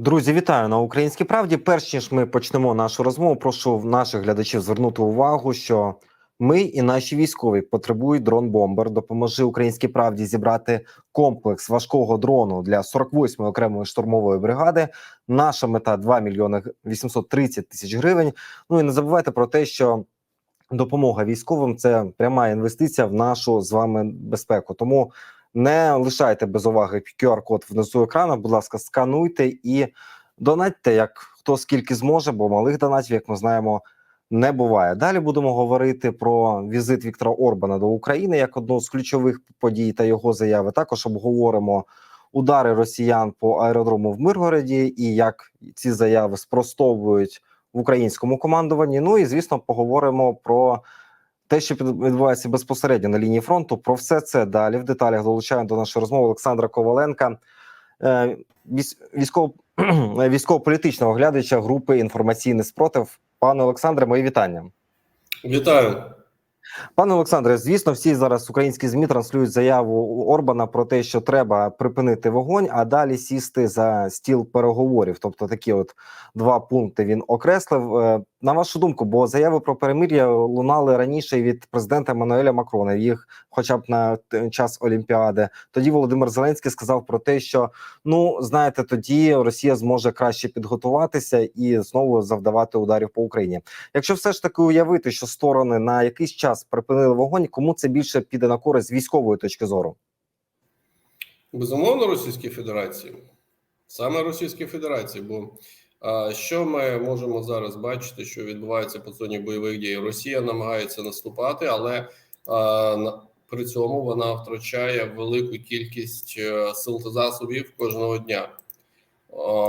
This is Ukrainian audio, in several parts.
Друзі, вітаю на українській правді. Перш ніж ми почнемо нашу розмову, прошу наших глядачів звернути увагу, що ми і наші військові потребують дрон-бомбер. Допоможи українській правді зібрати комплекс важкого дрону для 48-ї окремої штурмової бригади. Наша мета 2 мільйони 830 тисяч гривень. Ну і не забувайте про те, що допомога військовим це пряма інвестиція в нашу з вами безпеку. Тому не лишайте без уваги QR-код внизу екрану. Будь ласка, скануйте і донатьте, як хто скільки зможе, бо малих донатів, як ми знаємо, не буває. Далі будемо говорити про візит Віктора Орбана до України як одну з ключових подій та його заяви. Також обговоримо удари росіян по аеродрому в Миргороді і як ці заяви спростовують в українському командуванні. Ну і звісно, поговоримо про те, що відбувається безпосередньо на лінії фронту. Про все це далі в деталях долучаємо до нашої розмови Олександра Коваленка, е, військово військово-політичного оглядача групи інформаційний спротив. Пане Олександре, мої вітання. Вітаю. Пане Олександре, звісно, всі зараз українські змі транслюють заяву Орбана про те, що треба припинити вогонь, а далі сісти за стіл переговорів. Тобто, такі от два пункти він окреслив. На вашу думку, бо заяви про перемир'я лунали раніше від президента Мануеля Макрона, їх, хоча б на час Олімпіади. Тоді Володимир Зеленський сказав про те, що ну знаєте, тоді Росія зможе краще підготуватися і знову завдавати ударів по Україні. Якщо все ж таки уявити, що сторони на якийсь час припинили вогонь, кому це більше піде на користь з військової точки зору? Безумовно, Російській Федерації. Саме Російській Федерації. Бо що ми можемо зараз бачити, що відбувається по зоні бойових дій? Росія намагається наступати, але при цьому вона втрачає велику кількість е, сил та засобів кожного дня.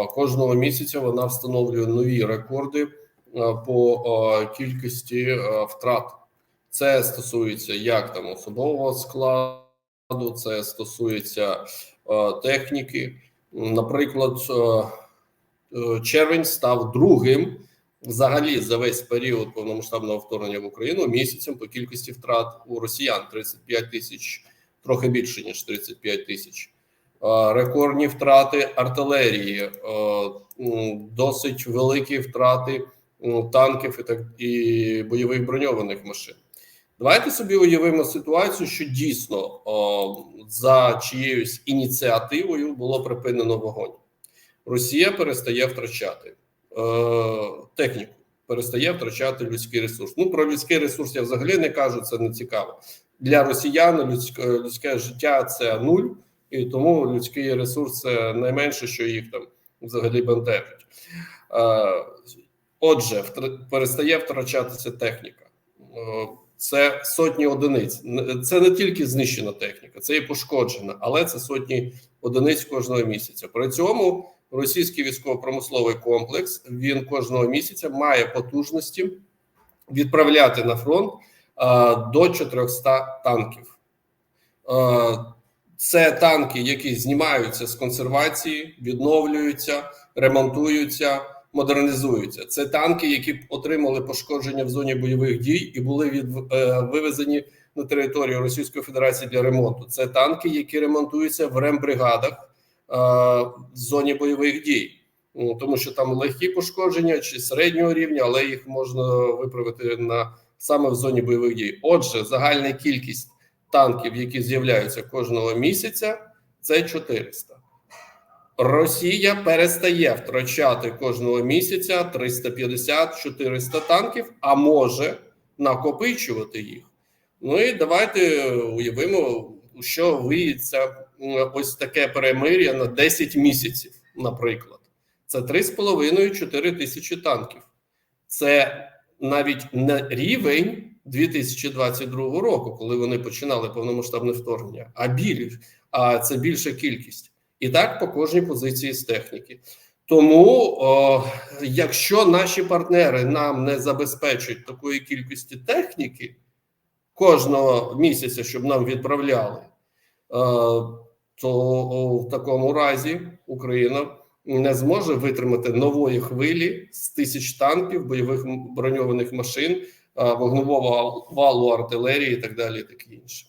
Кожного місяця вона встановлює нові рекорди по кількості втрат. Це стосується як там особового складу, це стосується е, техніки. Наприклад, е, е, червень став другим взагалі за весь період повномасштабного вторгнення в Україну місяцем по кількості втрат у росіян 35 тисяч, трохи більше ніж 35 тисяч. Е, Рекордні втрати артилерії, е, досить великі втрати танків і так і бойових броньованих машин. Давайте собі уявимо ситуацію, що дійсно за чиєюсь ініціативою було припинено вогонь. Росія перестає втрачати е, техніку, перестає втрачати людський ресурс. Ну про людський ресурс я взагалі не кажу, це не цікаво. Для росіян людське, людське життя це нуль, і тому людський ресурс це найменше, що їх там взагалі бентежить. Е, отже, втр- перестає втрачатися техніка. Е, це сотні одиниць. Це не тільки знищена техніка, це і пошкоджена, але це сотні одиниць кожного місяця. При цьому російський військово-промисловий комплекс він кожного місяця має потужності відправляти на фронт а, до 400 танків. Е, Це танки, які знімаються з консервації, відновлюються, ремонтуються, модернізуються. Це танки, які отримали пошкодження в зоні бойових дій і були від, е, вивезені на територію Російської Федерації для ремонту. Це танки, які ремонтуються в рембригадах е, в зоні бойових дій. Ну, Тому що там легкі пошкодження чи середнього рівня, але їх можна виправити на саме в зоні бойових дій. Отже, загальна кількість танків, які з'являються кожного місяця, це 400. Росія перестає втрачати кожного місяця 350-400 танків, а може накопичувати їх. Ну і давайте уявимо, що виється ось таке перемир'я на 10 місяців, наприклад. Це 3,5-4 тисячі танків. Це навіть не рівень 2022 року, коли вони починали повномасштабне вторгнення, а біль, а це більша кількість. І так по кожній позиції з техніки. Тому, о, якщо наші партнери нам не забезпечують такої кількості техніки кожного місяця, щоб нам відправляли, е, то в такому разі Україна не зможе витримати нової хвилі з тисяч танків, бойових броньованих машин, вогнового валу артилерії і так далі, і таке інше.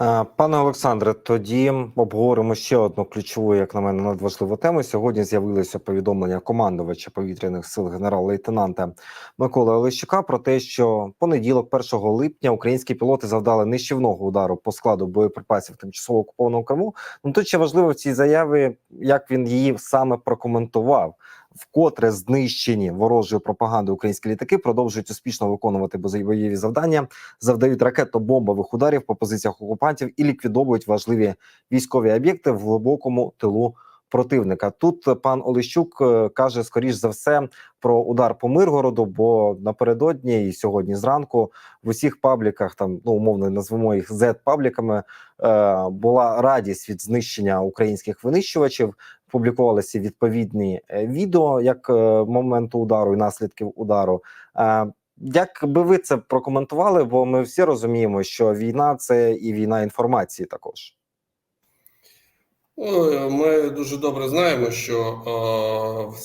Е, Пане Олександре, тоді обговоримо ще одну ключову, як на мене, надважливу тему. Сьогодні з'явилося повідомлення командувача повітряних сил генерал-лейтенанта Миколи Олещука про те, що понеділок, 1 липня, українські пілоти завдали нищівного удару по складу боєприпасів тимчасово окупованого Криму. Ну тут ще важливо в цій заяві, як він її саме прокоментував. Вкотре знищені ворожою пропагандою українські літаки продовжують успішно виконувати бойові завдання, завдають ракетно-бомбових ударів по позиціях окупантів і ліквідовують важливі військові об'єкти в глибокому тилу противника. Тут пан Олещук е, каже скоріш за все про удар по Миргороду, бо напередодні і сьогодні зранку в усіх пабліках, там ну умовно назвемо їх z пабліками е, була радість від знищення українських винищувачів. Публікувалися відповідні е, відео як е, моменту удару і наслідків удару. Е, як би ви це прокоментували? Бо ми всі розуміємо, що війна це і війна інформації також. Ну, Ми дуже добре знаємо, що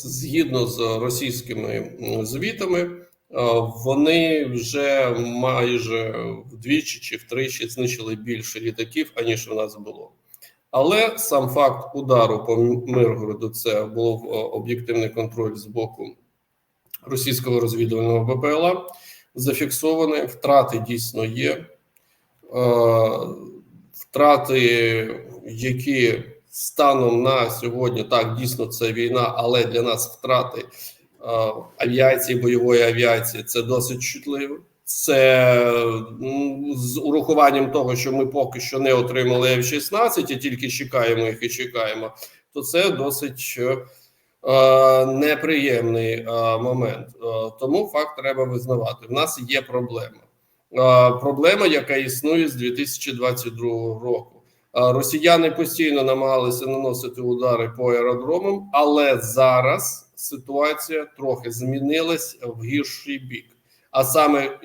згідно з російськими звітами, вони вже майже вдвічі чи втричі знищили більше літаків, аніж у нас було. Але сам факт удару по Миргороду це був е, об'єктивний контроль з боку російського розвідувального БПЛА. Зафіксовані втрати дійсно є. Е, Втрати, які станом на сьогодні так дійсно це війна, але для нас втрати е, авіації, бойової авіації це досить чутливо. Це з урахуванням того, що ми поки що не отримали F-16 і тільки чекаємо їх і чекаємо, то це досить е, е, неприємний е, момент. Е, тому факт треба визнавати. В нас є проблема. Е, проблема, яка існує з 2022 року. Е, Росіяни постійно намагалися наносити удари по аеродромам, але зараз ситуація трохи змінилась в гірший бік. А саме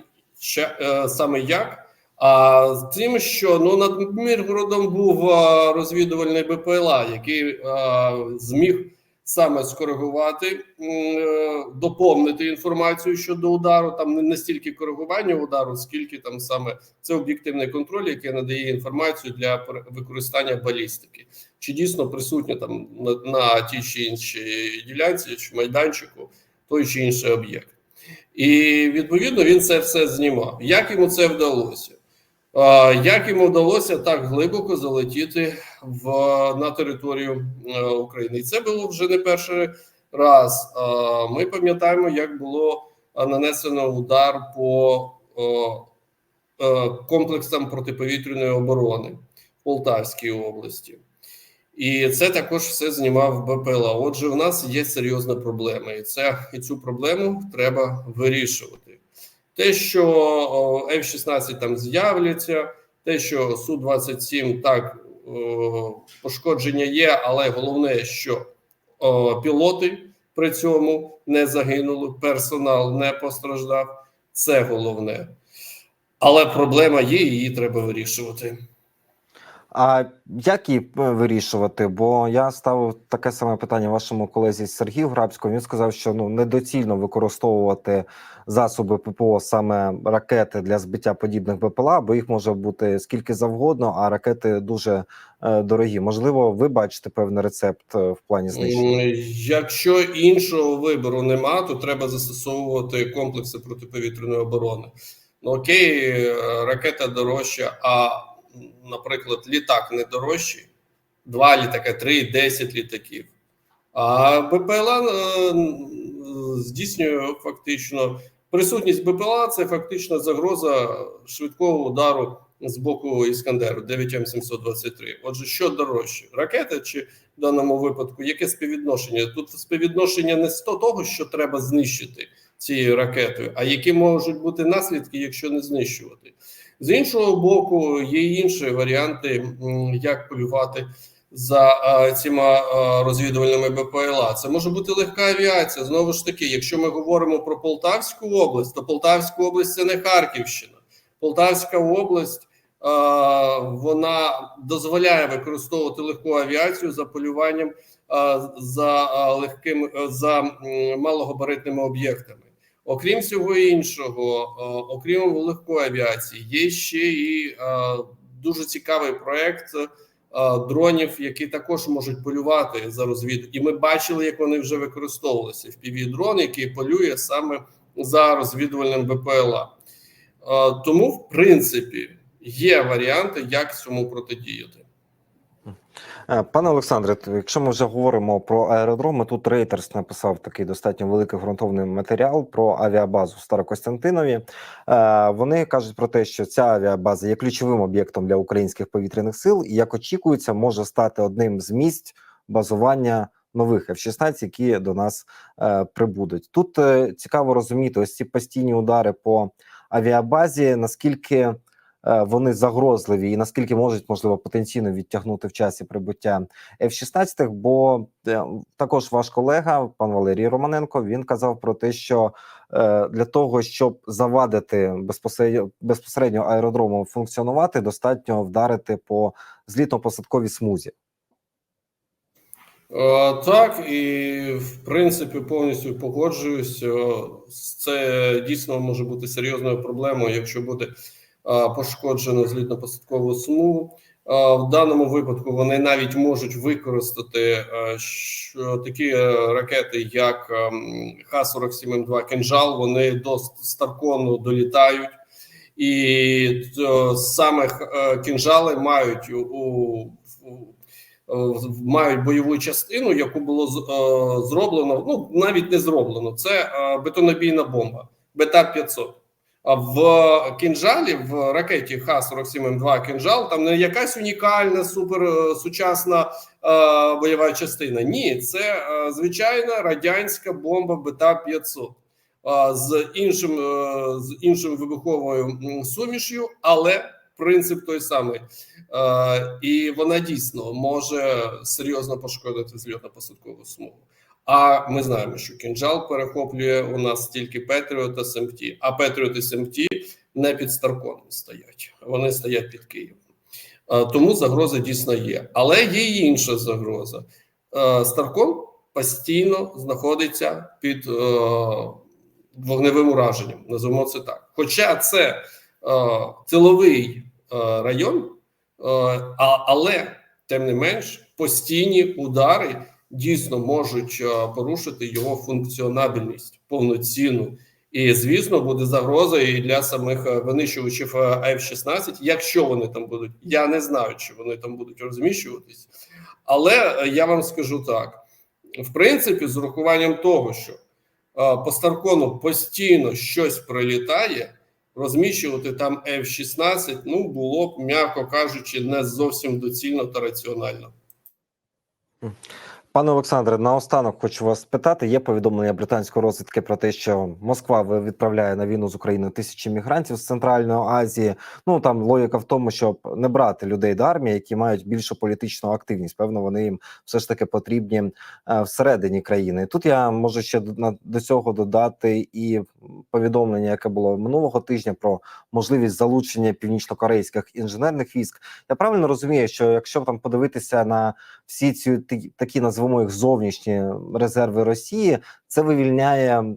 ща- е, саме як? А з тим, що ну над Миргородом був е, розвідувальний БПЛА, який е, зміг саме скоригувати, м, е, доповнити інформацію щодо удару. Там не настільки коригування удару, скільки там саме це об'єктивний контроль, який надає інформацію для використання балістики. Чи дійсно присутня там на, на тій чи іншій ділянці чи майданчику той чи інший об'єкт. І відповідно він це все знімав. Як йому це вдалося? Як йому вдалося так глибоко залетіти в на територію е, України? І це було вже не перший раз. Ми пам'ятаємо, як було нанесено удар по е, комплексам протиповітряної оборони в Полтавській області. І це також все знімав БПЛА. Отже, в нас є серйозна проблема, і це і цю проблему треба вирішувати. Те, що о, F-16 там з'являться, те, що су 27 так пошкодження є, але головне, що пілоти при цьому не загинули, персонал не постраждав. Це головне. Але проблема є, її треба вирішувати. А як її е, вирішувати? Бо я ставив таке саме питання вашому колезі Сергію Грабському. Він сказав, що ну недоцільно використовувати засоби ППО саме ракети для збиття подібних БПЛА, бо їх може бути скільки завгодно, а ракети дуже е, дорогі. Можливо, ви бачите певний рецепт е, в плані знищення. Якщо іншого вибору нема, то треба застосовувати комплекси протиповітряної оборони. Ну окей, е, ракета дорожча, а, наприклад, літак не дорожчий, два літака, три, десять літаків. А БПЛА е, здійснює фактично присутність БПЛА це фактично загроза швидкого удару з боку Іскандеру 9М723. Отже, що дорожче? Ракета чи в даному випадку яке співвідношення? Тут співвідношення не з того, що треба знищити цією ракетою, а які можуть бути наслідки, якщо не знищувати. З іншого боку, є інші варіанти, як полювати за а, цими розвідувальними БПЛА. Це може бути легка авіація. Знову ж таки, якщо ми говоримо про Полтавську область, то Полтавська область це не Харківщина. Полтавська область вона дозволяє використовувати легку авіацію за полюванням за легким за малогабаритними об'єктами. Окрім всього іншого, окрім легкої авіації, є ще і дуже цікавий проект е, дронів, які також можуть полювати за розвідку. І ми бачили, як вони вже використовувалися. fpv дрон, який полює саме за розвідувальним БПЛА. Е, Тому, в принципі, є варіанти, як цьому протидіяти. Е, Пане Олександре, якщо ми вже говоримо про аеродроми, тут Reuters написав такий достатньо великий ґрунтовний матеріал про авіабазу в Старокостянтинові. Е, Вони кажуть про те, що ця авіабаза є ключовим об'єктом для українських повітряних сил, і як очікується, може стати одним з місць базування нових F-16, які до нас е, прибудуть. Тут цікаво розуміти ось ці постійні удари по авіабазі, наскільки вони загрозливі, і наскільки можуть можливо потенційно відтягнути в часі прибуття F-16, бо е, також ваш колега, пан Валерій Романенко, він казав про те, що е, для того, щоб завадити безпосередньо безпосередньо аеродрому функціонувати, достатньо вдарити по злітно-посадковій смузі. Е, Так, і в принципі повністю погоджуюсь. Е, Це дійсно може бути серйозною проблемою, якщо буде е, пошкоджено злітно-посадкову смугу. В даному випадку вони навіть можуть використати е, такі е, ракети, як ем, Х-47М2 «Кинжал», Вони до Старкону долітають, і е, саме кінжали мають у, мають бойову частину, яку було зроблено. Ну навіть не зроблено. Це бетонобійна бомба Бета 500 А в кінжалі, в ракеті Х-47М2 кінжал, там не якась унікальна супер е, е, бойова частина. Ні, це е, звичайна радянська бомба Бета 500 е, з іншим е, з іншою вибуховою суміш'ю, але принцип той самий. Е, і вона дійсно може серйозно пошкодити зльотно-посадкову смугу. А ми знаємо, що кінжал перехоплює у нас тільки Петріот та СМТ, а Петріот і СМТ не під Старконом стоять, вони стоять під Києвом. Тому загроза дійсно є. Але є й інша загроза. Старкон постійно знаходиться під е, вогневим ураженням, називаємо це так. Хоча це е, тиловий е, район, але тим не менш постійні удари дійсно можуть е, порушити його функціонабельність повноцінну. І звісно, буде загроза і для самих е, винищувачів е, F-16, якщо вони там будуть. Я не знаю, чи вони там будуть розміщуватись, але я вам скажу так: в принципі, з урахуванням того, що по Старкону постійно щось прилітає розміщувати там F-16, ну було б, м'яко кажучи, не зовсім доцільно та раціонально. Пане Олександре, наостанок хочу вас спитати. Є повідомлення британської розвідки про те, що Москва відправляє на війну з України тисячі мігрантів з Центральної Азії. Ну там логіка в тому, щоб не брати людей до армії, які мають більшу політичну активність. Певно, вони їм все ж таки потрібні е, всередині країни. Тут я можу ще до цього додати і повідомлення, яке було минулого тижня про можливість залучення північнокорейських інженерних військ. Я правильно розумію, що якщо там подивитися на всі ці такі назвемо їх зовнішні резерви Росії, це вивільняє е,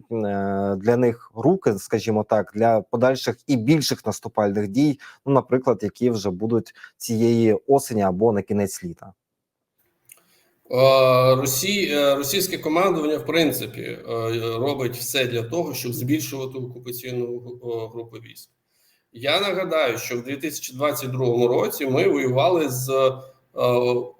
для них руки, скажімо так, для подальших і більших наступальних дій, ну, наприклад, які вже будуть цієї осені або на кінець літа. Е, Росі, е, російське командування, в принципі, робить все для того, щоб збільшувати окупаційну групу військ. Я нагадаю, що в 2022 році ми воювали з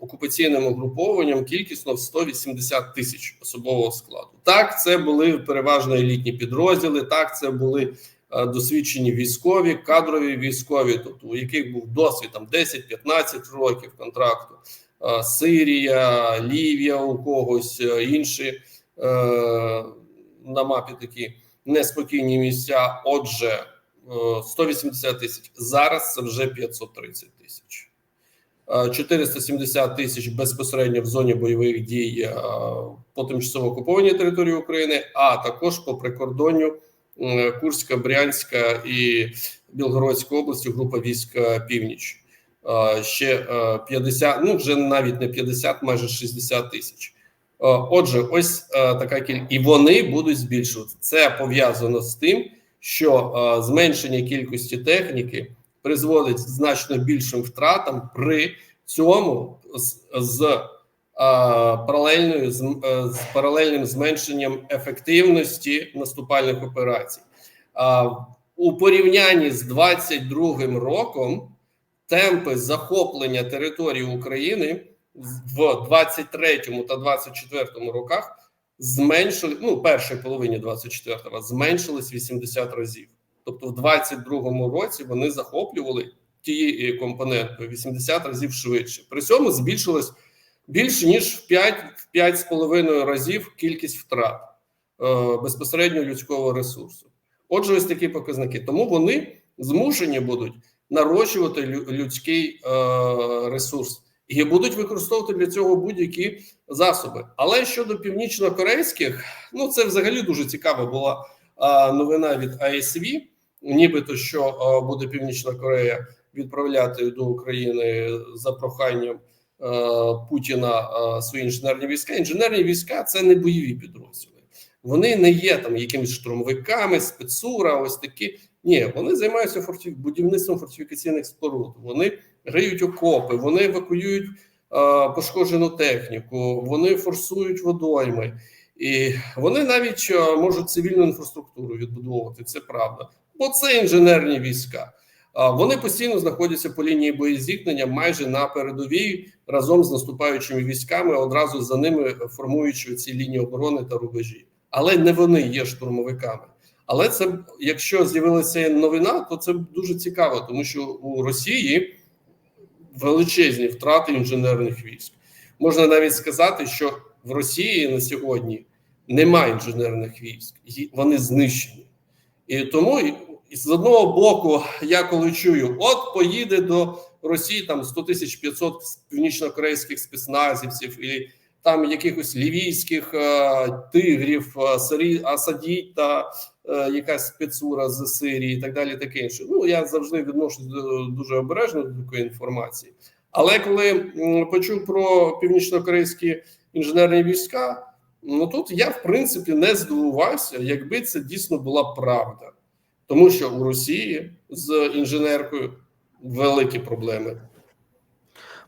окупаційним угрупованням кількісно в 180 тисяч особового складу. Так, це були переважно елітні підрозділи. Так, це були е, досвідчені військові, кадрові військові, тобто у яких був досвід там 10-15 років контракту. Е, Сирія, Лівія у когось, е, інші е, на мапі такі неспокійні місця. Отже, е, 180 тисяч. Зараз це вже 530 тисяч. Е, 470 тисяч безпосередньо в зоні бойових дій е, по тимчасово окупованій території України, а також по прикордонню е, Курська, Брянська і Білгородська області, група військ е, Північ. Е, ще е, 50, ну вже навіть не 50, майже 60 тисяч. Е, Отже, ось е, така кількість, і вони будуть збільшуватися. Це пов'язано з тим, що е, зменшення кількості техніки призводить значно більшим втратам при цьому з, з е, паралельною з, е, з паралельним зменшенням ефективності наступальних операцій. А у порівнянні з 22 роком темпи захоплення території України в 23 та 24 роках зменшили ну першій половині 24-го зменшились 80 разів. Тобто, в 22-му році вони захоплювали ті компоненти 80 разів швидше. При цьому збільшилось більше ніж в 5 в 5,5 разів кількість втрат е, безпосередньо людського ресурсу. Отже, ось такі показники. Тому вони змушені будуть нарощувати людський е, ресурс і будуть використовувати для цього будь-які засоби. Але щодо північно-корейських, ну це взагалі дуже цікава була е, новина від АСВ, нібито що е, буде Північна Корея відправляти до України за проханням е, Путіна е, свої інженерні війська. Інженерні війська це не бойові підрозділи. Вони не є там якимись штурмовиками, спецура, ось такі. Ні, вони займаються форті... будівництвом фортифікаційних споруд. Вони риють окопи, вони евакуюють е, пошкоджену техніку, вони форсують водойми, і вони навіть можуть цивільну інфраструктуру відбудовувати. Це правда, бо це інженерні війська. Вони постійно знаходяться по лінії боєзіткнення майже на передовій разом з наступаючими військами, одразу за ними формуючи ці лінії оборони та рубежі. Але не вони є штурмовиками. Але це, якщо з'явилася новина, то це дуже цікаво, тому що у Росії величезні втрати інженерних військ. Можна навіть сказати, що в Росії на сьогодні немає інженерних військ, вони знищені. І тому з одного боку, я коли чую, от поїде до Росії там 100 тисяч 500 північно-корейських спецназівців, і там якихось лівійських е, тигрів, е, сарі, асадіть та е, якась спецура з Сирії, і так далі. Таке інше. Ну я завжди відношусь до, дуже обережно до такої інформації. Але коли почув про північно-корейські інженерні війська, ну тут я в принципі не здивувався, якби це дійсно була правда. Тому що у Росії з інженеркою великі проблеми.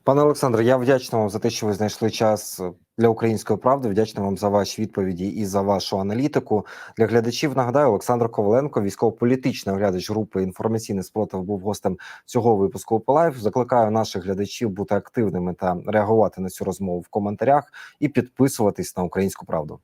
Пане Олександре, я вдячний вам за те, що ви знайшли час для української правди. Вдячний вам за ваші відповіді і за вашу аналітику. Для глядачів нагадаю, Олександр Коваленко, військово-політичний оглядач групи інформаційний спротив, був гостем цього випуску «Опалайф». Закликаю наших глядачів бути активними та реагувати на цю розмову в коментарях і підписуватись на українську правду.